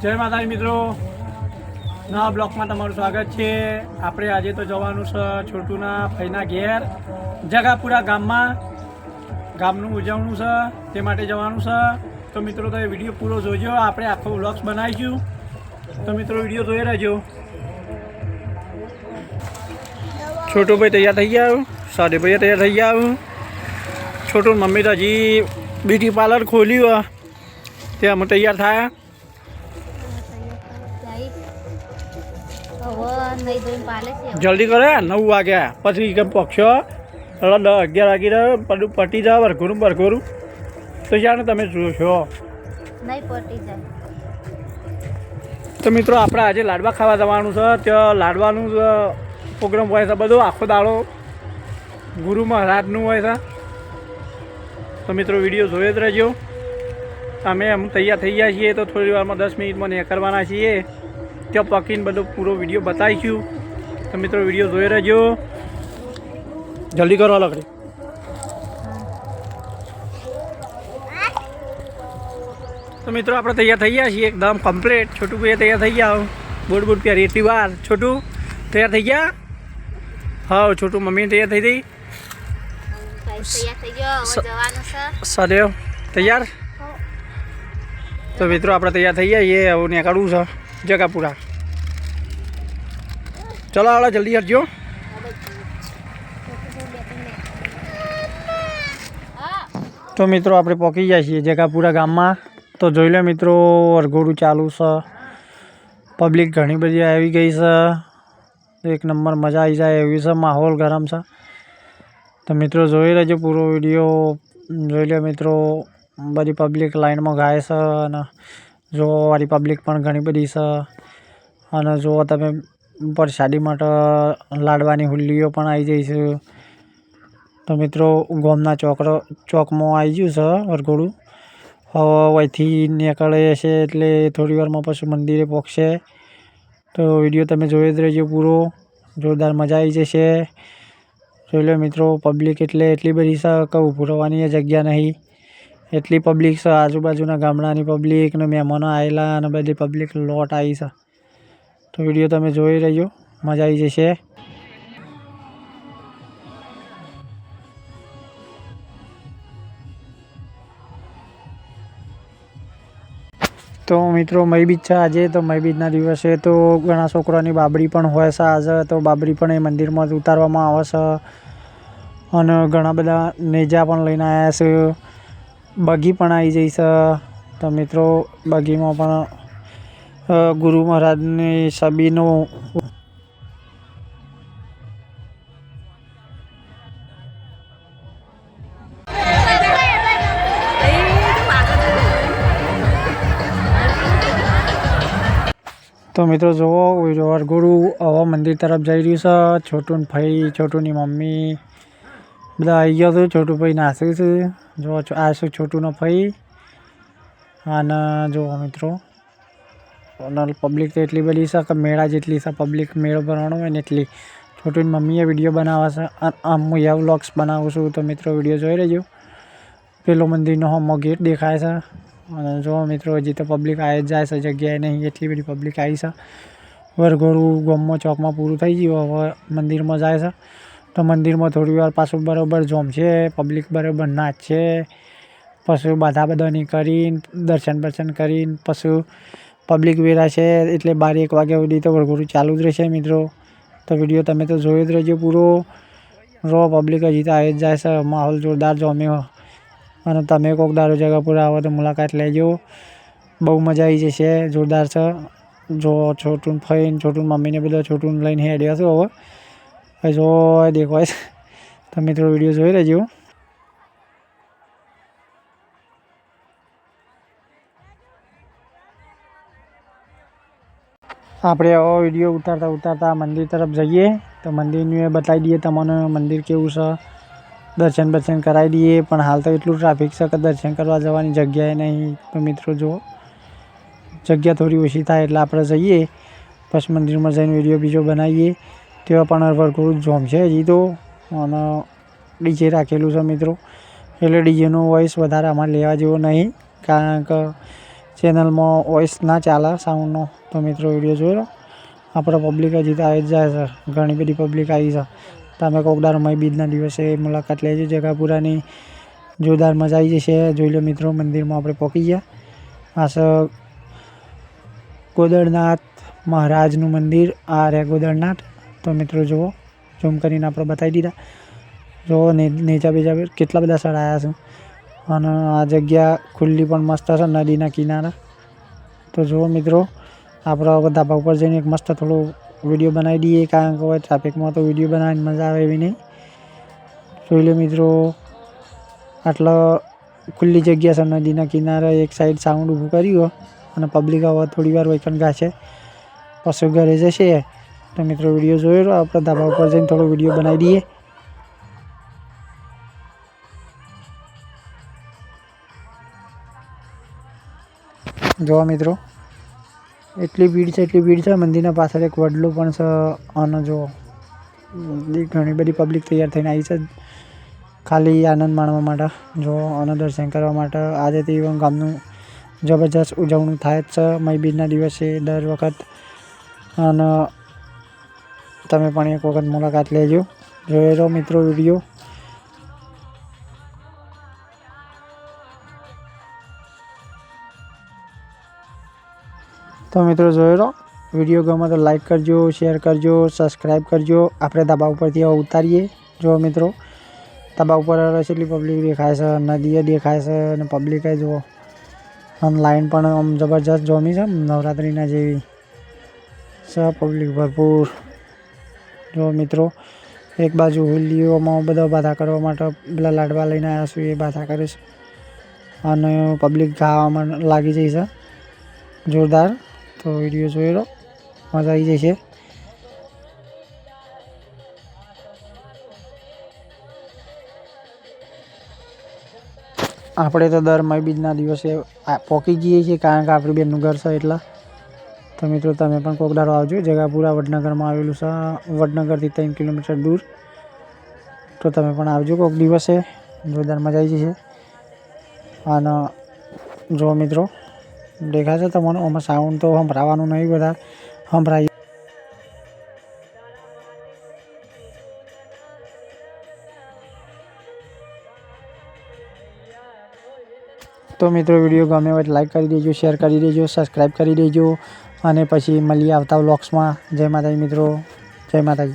જય માતાજી મિત્રો. નવા બ્લોકમાં તમારું સ્વાગત છે. આપણે આજે તો જવાનું છે છોટુના ફઈના ઘેર, જગાપુરા ગામમાં. ગામનું ઉજવણું છે, તે માટે જવાનું છે. તો મિત્રો, તમે વીડિયો પૂરો જોજો. આપણે આખો બ્લોગ્સ બનાવીશું. તો મિત્રો, વીડિયો જોઈ રહેજો. છોટુભાઈ તૈયાર થઈ ગયા સાદેભાઈ તૈયાર થઈ ગયા છોટું મમ્મી તો હજી બ્યુટી પાર્લર ખોલ્યું તે અમે તૈયાર થયા. જલ્દી કરે નવ વાગ્યા પછી કેમ પક્ષો? દસ અગિયાર વાગી રહ્યો પટી જાવ વરઘોરું બરઘોરું તો જાણે તમે જોશો. તો મિત્રો આપણે આજે લાડવા ખાવા જવાનું છે. ત્યાં લાડવાનું પ્રોગ્રામ હોય છે બધો આખો દાડો ગુરુ મહારાજનું હોય છે. તો મિત્રો વીડિયો જોયો જ રહેજો. અમે એમ તૈયાર થઈ ગયા છીએ તો થોડી વારમાં દસ મિનિટમાં ને કરવાના છીએ. ત્યાં પાકીને બધો પૂરો વીડિયો બતાવીશું. તો મિત્રો વીડિયો જોઈ રહેજો. જલ્દી કરો લકડી. તો મિત્રો આપણે તૈયાર થઈ ગયા છીએ. એકદમ કમ્પ્લીટ છોટું ભાઈ તૈયાર થઈ ગયા. બોટ બોટ પહેરી. એટલી વાર. છોટું તૈયાર થઈ ગયા? હા છોટું મમ્મી તૈયાર થઈ ગઈ? સદેવ તૈયાર? તો મિત્રો આપણે તૈયાર થઈ ગયા એ હવે નીકળવું છે. જગાપુરા. ચલો આવડે જલ્દી હટજો તો મિત્રો આપણે પહોંચી જાય છીએ જગાપુરા ગામમાં તો જોઈ લો મિત્રો વરઘોડું ચાલુ છે પબ્લિક ઘણી બધી આવી ગઈ છે એક નંબર મજા આવી જાય એવી છે માહોલ ગરમ છે તો મિત્રો જોઈ લેજો પૂરો વીડિયો જોઈ લો મિત્રો બધી પબ્લિક લાઈનમાં ગાય છે અને જોવાવાળી પબ્લિક પણ ઘણી બધી છે અને જો તમે પ્રસાદી માટે લાડવાની હુલ્લીઓ પણ આવી જઈ છે. તો મિત્રો, ગોમના ચોકડો, ચોકમાં આવી ગયું છે વરઘોડું. હવે અહીંથી નીકળે છે એટલે થોડી વારમાં પછી મંદિરે પહોંચશે તો વીડિયો તમે જોઈ જ રહેજો પૂરો. જોરદાર મજા આવી જશે. જોઈ લો મિત્રો, પબ્લિક એટલે એટલી બધી છે કે ઊભું રહેવાની જગ્યા નહીં. એટલી પબ્લિક છે, આજુબાજુના ગામડાની પબ્લિક ને મહેમાનો આવેલા અને બધી પબ્લિક લોટ આવી છે. તો વીડિયો તમે જોઈ રહ્યો. મજા આવી જશે. તો મિત્રો, મય બીજ છે આજે. તો મય બીજના દિવસે તો ઘણા છોકરાની બાબરી પણ હોય છે આજે. તો બાબરી પણ એ મંદિરમાં ઉતારવામાં આવે છે. અને ઘણા બધા નેજા પણ લઈને આવ્યા છે. બગી પણ આવી જઈ છે. તો મિત્રો, બગીમાં પણ ગુરુ મહારાજની સબીનો તો મિત્રો જુઓ વરઘોડું હવા મંદિર તરફ જઈ રહ્યું છે. છોટું ભાઈ, છોટુની મમ્મી બધા આવી ગયા છે. છોટું ભાઈ નાસ્યું છે. જો આ છે છોટુનો ભાઈ. અને જુઓ મિત્રો અને પબ્લિક તો એટલી બધી છે કે મેળા જેટલી છે પબ્લિક મેળો ભરવાનો હોય ને એટલી. છોટુની મમ્મીએ વીડિયો બનાવે છે. આમ હું યા વ્લોગ્સ બનાવું છું, તો મિત્રો વીડિયો જોઈ લેજો. પેલો મંદિરનો હમો ગેટ દેખાય છે. અને જો મિત્રો, હજી તો પબ્લિક આવી જ જાય છે, જગ્યાએ નહીં, એટલી બધી પબ્લિક આવી છે. વરઘોડું ગામમાં, ચોકમાં પૂરું થઈ ગયું હવે મંદિરમાં જાય છે. તો મંદિરમાં થોડી વાર પાછું બરાબર જોમશે પબ્લિક બરાબર નાચશે પછી બધા બધાની કરીને દર્શન બર્શન કરીને પછી પબ્લિક વેરા છે, એટલે બાર એક વાગ્યા સુધી તો વરઘોડું ચાલુ જ રહેશે મિત્રો. તો વીડિયો તમે તો જોઈ જ રહેજો પૂરો. રો પબ્લિક હજી તો આવી જ જાય છે, માહોલ જોરદાર જોમ્યો અને તમે કોઈક દારો જગા પૂરા આવો તો મુલાકાત લેજો. બહુ મજા આવી જશે, જોરદાર છે. જો છોટું ફઈને છોટું મમ્મીને બધા છોટું લઈને હેડ્યા છો હવે. જો દેખાય તો મિત્રો વીડિયો જોઈ લેજો આપણે આવો વીડિયો ઉતારતા ઉતારતા મંદિર તરફ જઈએ. તો મંદિરનું એ બતાવી દઈએ તમને મંદિર કેવું છે. દર્શન બર્શન કરાવી દઈએ. પણ હાલ તો એટલું ટ્રાફિક છે કે દર્શન કરવા જવાની જગ્યાએ નહીં. તો મિત્રો જો જગ્યા થોડી ઓછી થાય એટલે આપણે જઈએ. પછી મંદિરમાં જઈને વીડિયો બીજો બનાવીએ. તેવા પણ વરઘોડું જોમ છે હજી તો. અને ડીજે રાખેલું છે મિત્રો. એટલે ડીજેનો વોઇસ વધારે અમારે લેવા જેવો નહીં. કારણ કે ચેનલમાં વોઇસ ના ચાલે સાઉન્ડનો તો મિત્રો, વીડિયો જોઈ લો. આપણે પબ્લિક હજી તો આવી જ જાય છે. ઘણી બધી પબ્લિક આવી છે. તમે કોકદાર મય બીજના દિવસે મુલાકાત લેજો. જગાપુરાની જોરદાર મજા આવી જશે. જોઈ લો મિત્રો, મંદિરમાં આપણે પહોંચી ગયા. છે ગોદળનાથ મહારાજનું મંદિર, આ રહે ગોદળનાથ. તો મિત્રો, જુઓ. ઝૂમ કરીને આપણે બતાવી દીધા. જુઓ ને- નેચા બેચા કેટલા બધા સ્થળ આવ્યા છે. અને આ જગ્યા ખુલ્લી પણ મસ્ત છે, નદીના કિનારે. તો જુઓ મિત્રો, આપણે હવે ધાબા ઉપર જઈને એક મસ્ત થોડો વીડિયો બનાવી દઈએ, કારણ કે હવે ટ્રાફિકમાં તો વીડિયો બનાવીને મજા આવે એવી નહીં. જોઈ લો મિત્રો, આટલો ખુલ્લી જગ્યા છે, નદીના કિનારે એક સાઈડ સાઉન્ડ ઊભું કર્યું અને પબ્લિક હવે થોડી વાર વૈકન ગાશે. પછી ઘરે જશે. તો મિત્રો, વીડિયો જોયો આપણે ધાબા ઉપર જઈને થોડો વીડિયો બનાવી દઈએ. જોવા મિત્રો. એટલી ભીડ છે, એટલી ભીડ છે, મંદિરના પાછળ એક વડલો પણ છે, અને જો ઘણી બધી પબ્લિક તૈયાર થઈને આવી છે. ખાલી આનંદ માણવા માટે, જો, અને દર્શન કરવા માટે. આજે તે ગામનું જબરજસ્ત ઉજવણી થાય જ છે મય બીજના દિવસે દર વખત. અને તમે પણ એક વખત મુલાકાત લેજો. જોઈ મિત્રો વીડિયો. તો મિત્રો જોયો તો વીડિયો ગમે તો લાઈક કરજો શેર કરજો સબસ્ક્રાઈબ કરજો. આપણે ધાબા ઉપરથી હવે ઉતારીએ. જો મિત્રો, ધાબા ઉપર રસેલી પબ્લિક દેખાય છે નદીએ દેખાય છે અને પબ્લિકે જુઓ. અને લાઈન પણ આમ જબરજસ્ત જોમી છે, નવરાત્રિના જેવી છે પબ્લિક ભરપૂર. જો મિત્રો, એક બાજુ હોલીઓમાં બધા બાધા કરવા માટે પેલા લાડવા લઈને આવ્યા છું એ બાધા કરીશ અને પબ્લિક ગાવામાં લાગી જાય છે. જોરદાર. તો વીડિયો જોઈ લો. મજા આવી જશે. આપણે તો દર મય બીજના દિવસે પહોંચી જઈએ છીએ કારણ કે આપણી બેનનું ઘર છે એટલા. તો મિત્રો, તમે પણ કોકડારો આવજો. જગાપુરા વડનગરમાં આવેલું છે. વડનગરથી ત્રણ કિલોમીટર દૂર. તો તમે પણ આવજો કોક દિવસે. જોરદાર મજા આવી જશે. અને જો મિત્રો દેખાશે તમને આમાં સાઉન્ડ તો સંભળાવવાનું નહીં બધા. સંભળાય. તો મિત્રો, વીડિયો ગમે હોય લાઈક કરી દેજો શેર કરી દેજો સબસ્ક્રાઈબ કરી દેજો. અને પછી મળીએ આવતા વ્લોગ્સમાં જય માતાજી મિત્રો. જય માતાજી.